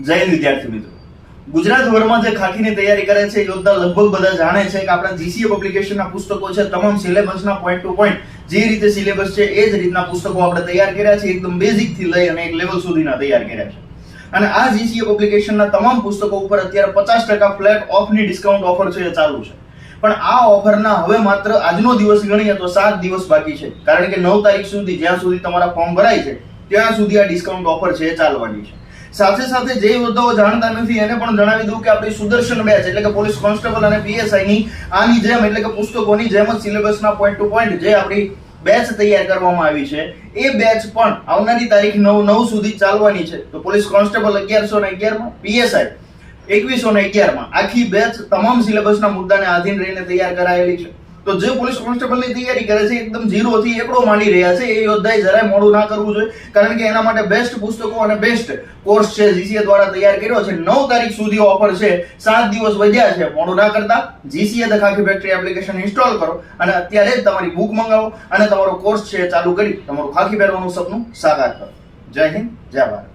જય વિદ્યાર્થી મિત્રો. ગુજરાતભરમાં જે ખાખીની તૈયારી કરે છે યોદ્ધા લગભગ બધા જાણે છે કે આપણા જીસીએ પબ્લિકેશનના પુસ્તકો છે, તમામ સિલેબસના પોઈન્ટ ટુ પોઈન્ટ જે રીતે સિલેબસ છે, એ જ રીતના પુસ્તકો આપણે તૈયાર કર્યા છે, એકદમ બેઝિકથી લઈ અને એક લેવલ સુધીના તૈયાર કર્યા છે. અને આ જીસીએ પબ્લિકેશનના તમામ પુસ્તકો ઉપર અત્યારે પચાસ ટકા ફ્લેટ ઓફની ડિસ્કાઉન્ટ ઓફર છે, એ ચાલુ છે. પણ આ ઓફરના હવે માત્ર આજનો દિવસ ગણીએ તો સાત દિવસ બાકી છે. કારણ કે નવ તારીખ સુધી, જ્યાં સુધી તમારા ફોર્મ ભરાય છે, ત્યાં સુધી આ ડિસ્કાઉન્ટ ઓફર છે, એ ચાલવાની છે. સાથે સાથે જે યોદ્ધાઓ જાણતા નથી, એને પણ જણાવી દઉં કે આપણી સુદર્શન બેચ એટલે કે પોલીસ કોન્સ્ટેબલ અને પીએસઆઈ ની આની જેમ, એટલે કે પુસ્તકોની જેમ જ સિલેબસના પોઈન્ટ ટુ પોઈન્ટ જે આપણી બેચ તૈયાર કરવામાં આવી છે, એ બેચ પણ આવનારી તારીખ નવ નવ સુધી ચાલવાની છે. તો પોલીસ કોન્સ્ટેબલ અગિયારસો ને અગિયારમાં, પીએસઆઈ એકવીસો ને અગિયારમાં, આખી બેચ તમામ સિલેબસના મુદ્દાને આધીન રહીને તૈયાર કરાયેલી છે. તો જે પોલીસ કોન્સ્ટેબલની તૈયારી કરે છે, એકદમ ઝીરોથી એકડો માંડી રહ્યા છે, એ યોદ્ધાએ જરાય મોડું ના કરવું જોઈએ, કારણ કે એના માટે બેસ્ટ પુસ્તકો અને બેસ્ટ કોર્સ છે જીસીએ દ્વારા તૈયાર કર્યો છે. નવ તારીખ સુધી ઓફર છે, સાત દિવસ વધ્યા છે. મોડું ના કરતા GCA the Khakhi factory application install કરો અને અત્યારે જ તમારી બુક મંગાવો અને તમારો કોર્સ છે ચાલુ કરી તમારું ખાખી પહેરવાનું સપનું સાકાર કરો. જય હિન્દ, જય ભારત.